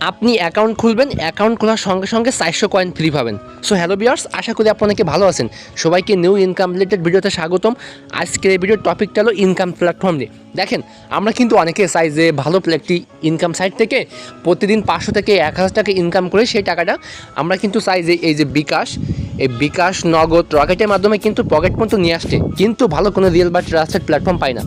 আপনি অ্যাকাউন্ট খুলবেন অ্যাকাউন্ট খোলার সঙ্গে সঙ্গে চারশো কয়েন ফ্রি পাবেন। সো হ্যালো বিয়ার্স আশা করি আপনাকে ভালো আছেন। সবাইকে নিউ ইনকাম রিলেটেড ভিডিওতে স্বাগতম। আজকের এই ভিডিওর টপিকটা হলো ইনকাম প্ল্যাটফর্ম নিয়ে। দেখেন, আমরা কিন্তু অনেকে চাই যে ভালো একটি ইনকাম সাইট থেকে প্রতিদিন পাঁচশো থেকে এক হাজার টাকা ইনকাম করে সেই টাকাটা আমরা কিন্তু চাই যে এই যে বিকাশ, এই বিকাশ নগদ রকেটের মাধ্যমে কিন্তু পকেট পর্যন্ত নিয়ে আসছে কিন্তু ভালো কোনো রিয়েল বা ট্রাস্টেড প্ল্যাটফর্ম পাই না।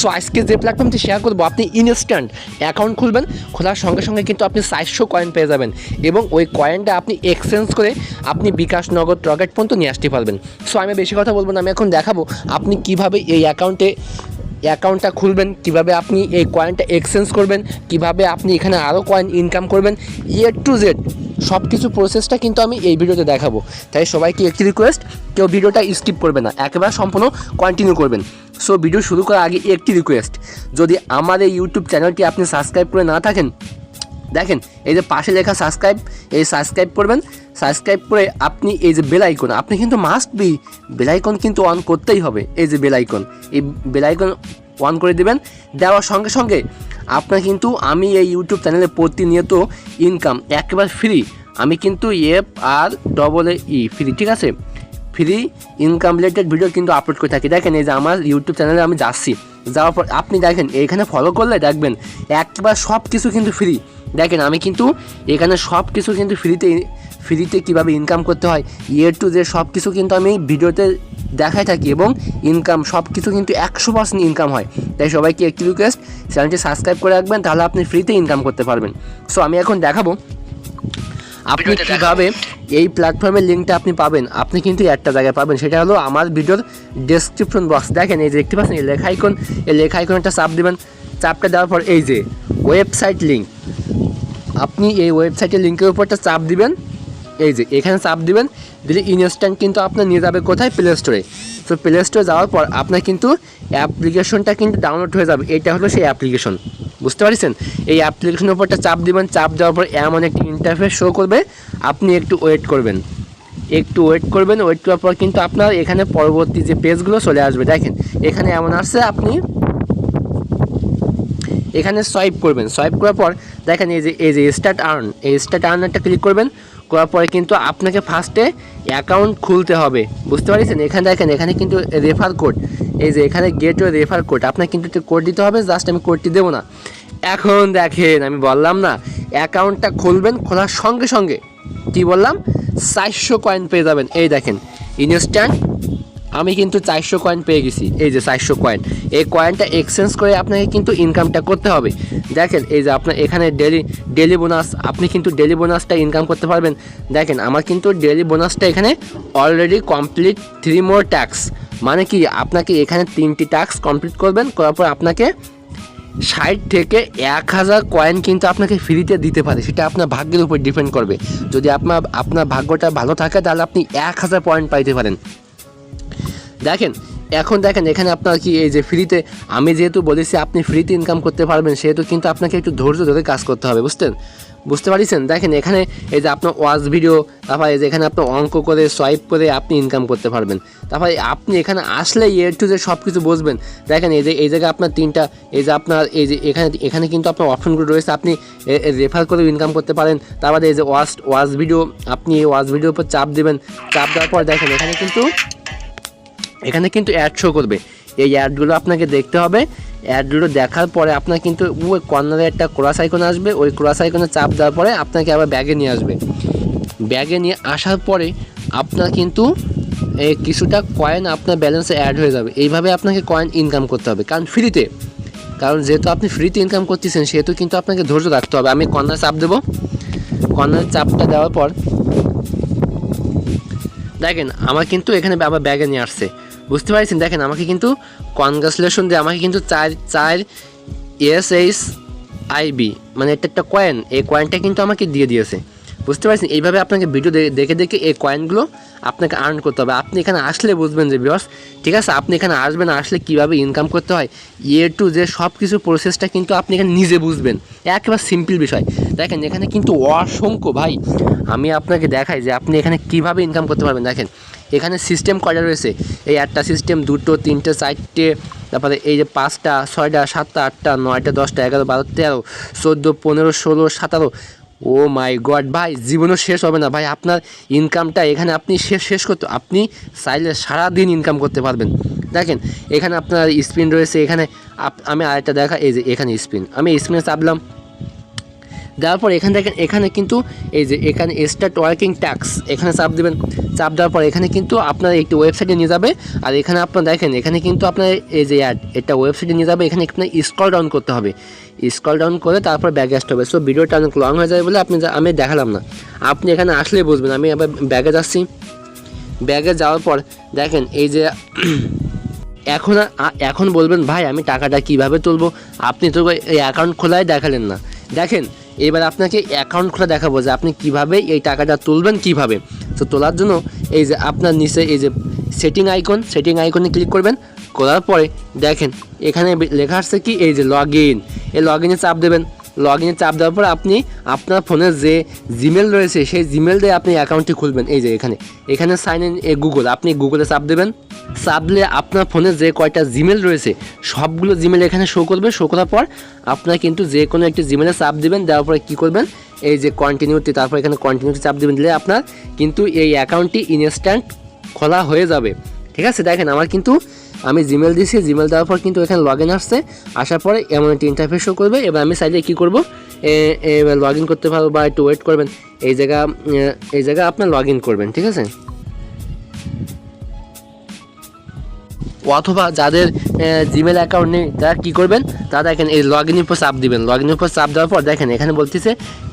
সো আজকে যে প্ল্যাটফর্মটি শেয়ার করব। আপনি ইনস্ট্যান্ট অ্যাকাউন্ট খুলবেন, খোলার সঙ্গে সঙ্গে কিন্তু আপনি চারশো কয়েন পেয়ে যাবেন। এবং ওই কয়েনটা আপনি এক্সচেঞ্জ করে আপনি বিকাশ নগদ রকেট পর্যন্ত নিয়ে আসতে পারবেন। সো আমি বেশি কথা বলব না, আমি এখন দেখাবো আপনি কীভাবে এই অ্যাকাউন্টে অ্যাকাউন্টটা খুলবেন, কীভাবে আপনি এই কয়েনটা এক্সচেঞ্জ করবেন, কীভাবে আপনি এখানে আরও কয়েন ইনকাম করবেন। এ টু জেড সব কিছু প্রসেসটা কিন্তু আমি এই ভিডিওতে দেখাবো। তাই সবাইকে একটি রিকোয়েস্ট কেউ ভিডিওটা স্কিপ করবে না। একেবারে সম্পূর্ণ কন্টিনিউ করবেন। সো ভিডিও শুরু করার আগে একটি রিকোয়েস্ট যদি আমার এই ইউটিউব চ্যানেলটি আপনি সাবস্ক্রাইব করে না থাকেন, দেখেন, এই যে পাশে লেখা সাবস্ক্রাইব এই সাবস্ক্রাইব করবেন। সাবস্ক্রাইব করে আপনি এই যে বেল আইকন আপনি কিন্তু মাস্ট বি বেল আইকন কিন্তু অন করতেই হবে, এই যে বেল আইকন এই বেল আইকন অন করে দেবেন, দেওয়ার সঙ্গে সঙ্গে আপনার কিন্তু আমি এই ইউটিউব চ্যানেলে প্রতিনিয়ত ইনকাম একেবারে ফ্রি আমি কিন্তু F R double A E free ঠিক আছে? ফ্রি ইনকাম রিলেটেড ভিডিও কিন্তু আপলোড করে থাকি। দেখেন এই যে আমার ইউটিউব চ্যানেলে আমি যাচ্ছি। যাওয়ার পর আপনি দেখেন এইখানে ফলো করলে দেখবেন, একবার সব কিছু কিন্তু ফ্রি দেখেন, আমি কিন্তু এখানে সব কিছু কিন্তু ফ্রিতে ফ্রিতে কীভাবে ইনকাম করতে হয় ইয়ে টু যে সব কিছু কিন্তু আমি ভিডিওতে দেখাই থাকি এবং ইনকাম সব কিছু কিন্তু একশো পার্সেন্ট ইনকাম হয়। তাই সবাইকে একটি রিকোয়েস্ট চ্যানেলটি সাবস্ক্রাইব করে রাখবেন, তাহলে আপনি ফ্রিতে ইনকাম করতে পারবেন। সো আমি এখন দেখাবো আপনি কীভাবে এই প্ল্যাটফর্মের লিঙ্কটা আপনি পাবেন? আপনি কিন্তু একটা জায়গায় পাবেন। সেটা হলো আমার ভিডিওর ডেসক্রিপশন বক্স দেখেন এই যে দেখতে পাচ্ছেন এই লেখা আইকন এই লেখা আইকন একটা চাপ দেবেন। চাপটা দেওয়ার পর এই যে ওয়েবসাইট লিঙ্ক আপনি এই ওয়েবসাইটের লিঙ্কের উপরটা চাপ দিবেন। এই যে এখানে চাপ দিবেন। দিলে ইনস্ট্যান্ট কিন্তু আপনার নিয়ে যাবে কোথায়? প্লে স্টোরে তো প্লে স্টোরে যাওয়ার পর আপনার কিন্তু অ্যাপ্লিকেশনটা কিন্তু ডাউনলোড হয়ে যাবে। এটা হলো সেই অ্যাপ্লিকেশন বুঝতে পারছেন? এই অ্যাপ্লিকেশনের উপরটা চাপ দিবেন। চাপ দেওয়ার পর এমন একটি ইন্টারফেস শো করবে। আপনি একটু ওয়েট করবেন। একটু ওয়েট করবেন। ওয়েট করার পর কিন্তু আপনার এখানে পরবর্তী যে পেজগুলো চলে আসবে, দেখেন। এখানে এমন আসছে, আপনি এখানে সোয়াইপ করবেন। সোয়াইপ করার পর দেখেন এই যে এই যে স্টার্ট আর্ন এই স্টার্ট আর্নারটা ক্লিক করবেন। করার পরে কিন্তু আপনাকে ফার্স্টে অ্যাকাউন্ট খুলতে হবে। বুঝতে পারছেন? এখানে দেখেন, এখানে কিন্তু রেফার কোড এই যে এখানে গেট রেফার কোড আপনার কিন্তু একটু কোড দিতে হবে জাস্ট আমি কোডটি দেবো না। এখন দেখেন, আমি বললাম না, অ্যাকাউন্টটা খুলবেন, খোলার সঙ্গে সঙ্গে, কি বললাম? চারশো কয়েন পেয়ে যাবেন। এই দেখেন ইনস্ট্যান্ট আমি কিন্তু চারশো কয়েন পেয়ে গেছি। এই যে চারশো কয়েন এই কয়েনটা এক্সচেঞ্জ করে আপনাকে কিন্তু ইনকামটা করতে হবে। দেখেন, এই যে আপনার এখানে ডেলি ডেলি বোনাস আপনি কিন্তু ডেলি বোনাসটা ইনকাম করতে পারবেন। দেখেন, আমার কিন্তু ডেলি বোনাসটা এখানে already complete three more tasks মানে কি, আপনাকে এখানে তিনটি ট্যাক্স কমপ্লিট করবেন, করার পর আপনাকে ষাট থেকে এক হাজার কয়েন কিন্তু আপনাকে ফ্রিতে দিতে পারে। সেটা আপনার ভাগ্যের উপর ডিপেন্ড করবে। যদি আপনার আপনার ভাগ্যটা ভালো থাকে, তাহলে আপনি এক হাজার পয়েন্ট পাইতে পারেন। দেখেন, এখন দেখেন, এখানে আপনার কি এই যে ফ্রিতে আমি যেহেতু বলেছি আপনি ফ্রিতে ইনকাম করতে পারবেন, সেহেতু কিন্তু আপনাকে একটু ধৈর্য ধরে কাজ করতে হবে বুঝতেন বুঝতে পারছেন? দেখেন, এখানে এই যে আপনার ওয়াচ ভিডিও তারপর এই যে এখানে আপনার অঙ্ক করে সোয়াইপ করে আপনি ইনকাম করতে পারবেন। তারপরে আপনি এখানে আসলে এ টু যে সব কিছু বুঝবেন। দেখেন, এই যে, এই জায়গায় আপনার তিনটা, এই যে আপনার, এই যে এখানে এখানে কিন্তু আপনার অপশনগুলো রয়েছে, আপনি রেফার করে ইনকাম করতে পারেন। তারপরে এই যে ওয়াচ ওয়াচ ভিডিও আপনি এই ওয়াচ ভিডিওর উপর চাপ দেবেন। চাপ দেওয়ার পর দেখেন, এখানে কিন্তু এখানে কিন্তু অ্যাড শো করবে। এই অ্যাডগুলো আপনাকে দেখতে হবে। অ্যাডগুলো দেখার পরে আপনার কিন্তু ওই কর্নারে একটা ক্রস আইকন আসবে। ওই ক্রস আইকনে চাপ দেওয়ার পরে আপনাকে আবার ব্যাগে নিয়ে আসবে। ব্যাগে নিয়ে আসার পরে আপনার কিন্তু এই কিছুটা কয়েন আপনার ব্যালেন্সে অ্যাড হয়ে যাবে। এইভাবে আপনাকে কয়েন ইনকাম করতে হবে। কারণ ফ্রিতে কারণ যেহেতু আপনি ফ্রিতে ইনকাম করতেছেন, সেহেতু কিন্তু আপনাকে ধৈর্য রাখতে হবে। আমি কর্নার চাপ দেবো। কর্নার চাপটা দেওয়ার পর দেখেন, আমার কিন্তু এখানে আবার ব্যাগে নিয়ে আসছে। বুঝতে পারছেন? দেখেন, আমাকে কিন্তু কনগ্রাচুলেশন দিয়ে আমাকে কিন্তু চার চার এস এইচ আইবি মানে এটা একটা কয়েন এই কয়েনটা কিন্তু আমাকে দিয়ে দিয়েছে। বুঝতে পারছেন? এইভাবে আপনাকে ভিডিও দেখে দেখে এই কয়েনগুলো আপনাকে আর্ন করতে হবে। আপনি এখানে আসলে বুঝবেন যে বিকজ ঠিক আছে? আপনি এখানে আসবেন, আসলে কীভাবে ইনকাম করতে হয় ইয়ে টু যে সব কিছু প্রসেসটা কিন্তু আপনি এখানে নিজে বুঝবেন। একেবারে সিম্পল বিষয়। দেখেন, এখানে কিন্তু অসংখ্য ভাই, আমি আপনাকে দেখাই যে আপনি এখানে কীভাবে ইনকাম করতে পারবেন। দেখেন এখানে সিস্টেম কয়টা রয়েছে? এই একটা সিস্টেম দুটো, তিনটে, চারটে, তারপরে এই যে পাঁচটা, ছয়টা, সাতটা, আটটা, নয়টা, দশটা, এগারো, বারো, তেরো, চোদ্দ, পনেরো, ষোলো, সতেরো। ও মাই গড, ভাই, জীবনও শেষ হবে না। ভাই, আপনার ইনকামটা এখানে আপনি শেষ শেষ করতে আপনি চাইলে সারাদিন ইনকাম করতে পারবেন। দেখেন, এখানে আপনার স্পিন রয়েছে। এখানে আমি আরেকটা দেখা, এই যে এখানে স্পিন আমি স্পিনে চাপলাম। দেওয়ার পর এখানে দেখেন এখানে কিন্তু এই যে এখানে স্টার্ট ওয়ার্কিং ট্যাক্স এখানে চাপ দেবেন। চাপ দেওয়ার পর এখানে কিন্তু আপনার একটি ওয়েবসাইটে নিয়ে যাবে। আর এখানে আপনার দেখেন, এখানে কিন্তু আপনার এই যে অ্যাড এটা ওয়েবসাইটে নিয়ে যাবে। এখানে আপনার স্কল ডাউন করতে হবে। স্ক্রল ডাউন করে তারপর ব্যাগে আসতে হবে। সো ভিডিওটা অনেক লং হয়ে যাবে বলে আপনি আমি দেখালাম না। আপনি এখানে আসলেই বুঝবেন। আমি আবার ব্যাগে যাচ্ছি। ব্যাগে যাওয়ার পর দেখেন, এই যে এখন এখন বলবেন, ভাই, আমি টাকাটা কীভাবে তুলবো? আপনি তো এই অ্যাকাউন্ট খোলাই দেখালেন না। দেখেন এবার আপনাকে অ্যাকাউন্ট খোলা দেখাবো যে আপনি কীভাবে এই টাকাটা তুলবেন কীভাবে। তো তোলার জন্য এই যে আপনার নিচে এই যে সেটিং আইকন সেটিং আইকনে ক্লিক করবেন, করার পরে দেখেন, এখানে লেখা আসছে কি? এই যে লগ ইন এই লগ ইনে চাপ দেবেন। লগ ইনে চাপ দেওয়ার পর আপনি আপনার ফোনে যে জিমেল রয়েছে, সেই জিমেল দিয়ে আপনি অ্যাকাউন্টটি খুলবেন। এই যে এখানে। এখানে সাইন ইন এ গুগল আপনি গুগলে চাপ দেবেন। চাপ দিলে আপনার ফোনে যে কয়টা জিমেল রয়েছে, সবগুলো জিমেল এখানে শো করবে। শো করার পর আপনার কিন্তু যে কোনো একটি জিমেলে চাপ দিবেন, দেওয়ার পরে কী করবেন, এই যে কন্টিনিউটি তারপর এখানে কন্টিনিউটি চাপ দিবেন, দিলে আপনার কিন্তু এই অ্যাকাউন্টটি ইনস্ট্যান্ট খোলা হয়ে যাবে। ঠিক আছে? দেখেন, আমার কিন্তু আমি জিমেল দিয়েছি জিমেল দেওয়ার পর কিন্তু এখানে লগ ইন আসছে। আসার পরে এমন একটি ইন্টারফেস শো করবে। এবার আমি চাইলে কী করব লগ ইন করতে পারব বা একটু ওয়েট করবেন। এই জায়গা এই জায়গা আপনার লগ ইন করবেন, ঠিক আছে? অথবা যাদের জিমেল অ্যাকাউন্ট নেই, তারা কী করবেন? তারা দেখেন এই লগ ইনের উপর চাপ দিবেন। লগ ইনের উপর চাপ দেওয়ার পর দেখেন, এখানে বলতেছে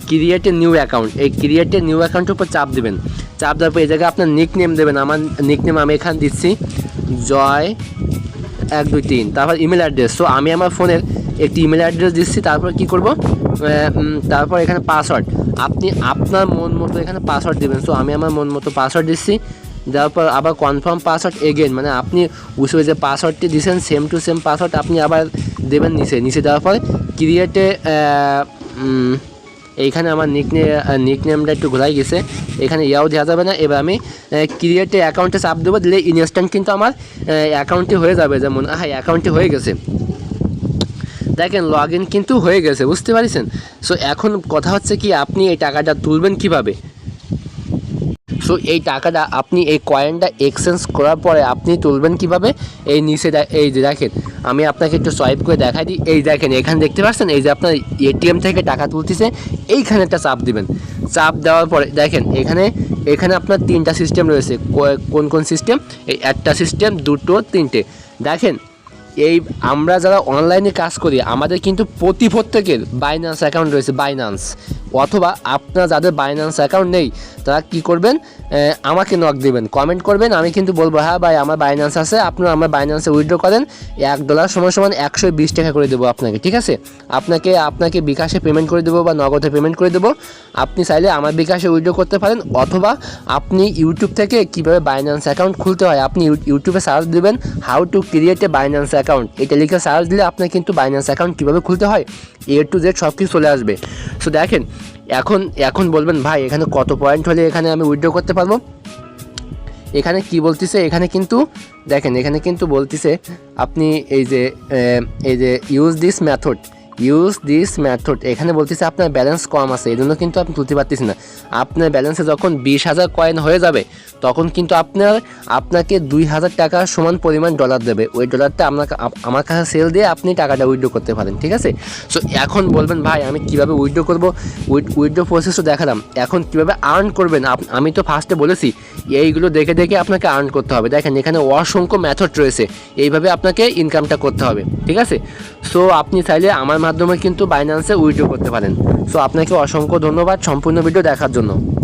ক্রিয়েট এ নিউ অ্যাকাউন্ট এই ক্রিয়েট এ নিউ অ্যাকাউন্টের উপর চাপ দেবেন। চাপ দেওয়ার পর এই জায়গায় আপনার নিক নেম দেবেন। আমার নিক নেম আমি এখানে দিচ্ছি, জয় এক দুই তিন। তারপর ইমেল অ্যাড্রেস সো আমি আমার ফোনের একটি ইমেল অ্যাড্রেস দিচ্ছি, তারপর কি করব? তারপর এখানে পাসওয়ার্ড আপনি আপনার মন মতো এখানে পাসওয়ার্ড দেবেন। সো আমি আমার মন মতো পাসওয়ার্ড দিচ্ছি। দেওয়ার পর আবার কনফার্ম পাসওয়ার্ড এগেন মানে আপনি বুঝবে যে পাসওয়ার্ডটি দিয়েছেন সেম টু সেম পাসওয়ার্ড আপনি আবার দেবেন নিচে। নিচে দেওয়ার পর ক্রিয়েটে এইখানে আমার নিকনে নিক নেমটা একটু ঘোরাই গেছে। এখানে ইয়াও দেওয়া যাবে না। এবার আমি ক্রিয়েটে অ্যাকাউন্টে চাপ দেবো, দিলে ইনস্ট্যান্ট কিন্তু আমার অ্যাকাউন্টটি হয়ে যাবে। যেমন হ্যাঁ অ্যাকাউন্টটি হয়ে গেছে। দেখেন লগ ইন কিন্তু হয়ে গেছে, বুঝতে পারছেন? সো এখন কথা হচ্ছে কি, আপনি এই টাকাটা তুলবেন কীভাবে? সো এই টাকাটা আপনি, এই কয়েনটা এক্সচেঞ্জ করার পরে আপনি তুলবেন কীভাবে? এই নিচে এই যে দেখেন, আমি আপনাকে একটু সোয়াইপ করে দেখাই দিই। এই দেখেন, এখানে দেখতে পাচ্ছেন? এই যে আপনার এটিএম থেকে টাকা তুলতেছে, এইখানে একটা চাপ দিবেন। চাপ দেওয়ার পরে, দেখেন, এখানে এখানে আপনার তিনটা সিস্টেম রয়েছে। কোন কোন সিস্টেম এই একটা সিস্টেম দুটো, তিনটে। দেখেন এই আমরা যারা অনলাইনে কাজ করি, আমাদের কিন্তু প্রতি প্রত্যেকের বাইন্যান্স অ্যাকাউন্ট রয়েছে বাইন্যান্স অথবা আপনার যাদের বাইন্যান্স অ্যাকাউন্ট নেই, তারা কি করবেন? আমাকে নক দেবেন কমেন্ট করবেন, আমি কিন্তু বলব হ্যাঁ ভাই, আমার বাইন্যান্স আছে, আপনারা আমার বাইন্যান্সে উইথড্র করেন, এক ডলার সমান সমান একশো বিশ টাকা করে দেবো আপনাকে, ঠিক আছে? আপনাকে আপনাকে বিকাশে পেমেন্ট করে দেবো বা নগদে পেমেন্ট করে দেবো। আপনি চাইলে আমার বিকাশে উইথড্র করতে পারেন, অথবা আপনি ইউটিউব থেকে কীভাবে বাইন্যান্স অ্যাকাউন্ট খুলতে হয়, আপনি ইউ- ইউটিউবে সার্চ দেবেন how to create a Binance account এটা লিখে সার্চ দিলে আপনার কিন্তু বাইন্যান্স অ্যাকাউন্ট কীভাবে খুলতে হয় এ টু জেড সব কিছু চলে আসবে। সো দেখেন, এখন এখন বলবেন, ভাই, এখানে কত পয়েন্ট হলে এখানে আমি উইথড্র করতে পারব? এখানে কি বলতেছে? এখানে কিন্তু, দেখেন, এখানে কিন্তু বলতেছে, আপনি এই যে এই যে use this method use this method এখানে বলতেছে আপনার ব্যালেন্স কম আছে এই জন্য কিন্তু আপনি তুলতে পারতেছেন না। আপনার ব্যালেন্সে যখন বিশ হাজার কয়েন হয়ে যাবে, তখন কিন্তু আপনার, আপনাকে দুই হাজার টাকা সমান পরিমাণ ডলার দেবে। ওই ডলারটা আপনাকে আমার কাছে সেল দিয়ে আপনি টাকাটা উইথড্র করতে পারেন, ঠিক আছে? সো এখন বলবেন, ভাই, আমি কীভাবে উইথড্র করব? উইথড্র প্রসেসও দেখালাম। এখন কীভাবে আর্ন করবেন? আমি তো ফার্স্টে বলেছি, এইগুলো দেখে দেখে আপনাকে আর্ন করতে হবে। দেখেন, এখানে অসংখ্য ম্যাথড রয়েছে। এইভাবে আপনাকে ইনকামটা করতে হবে, ঠিক আছে? সো আপনি চাইলে আমার মাধ্যমে কিন্তু বাইন্যান্সে উইথড্র করতে পারেন। সো আপনাকে অসংখ্য ধন্যবাদ সম্পূর্ণ ভিডিও দেখার জন্য।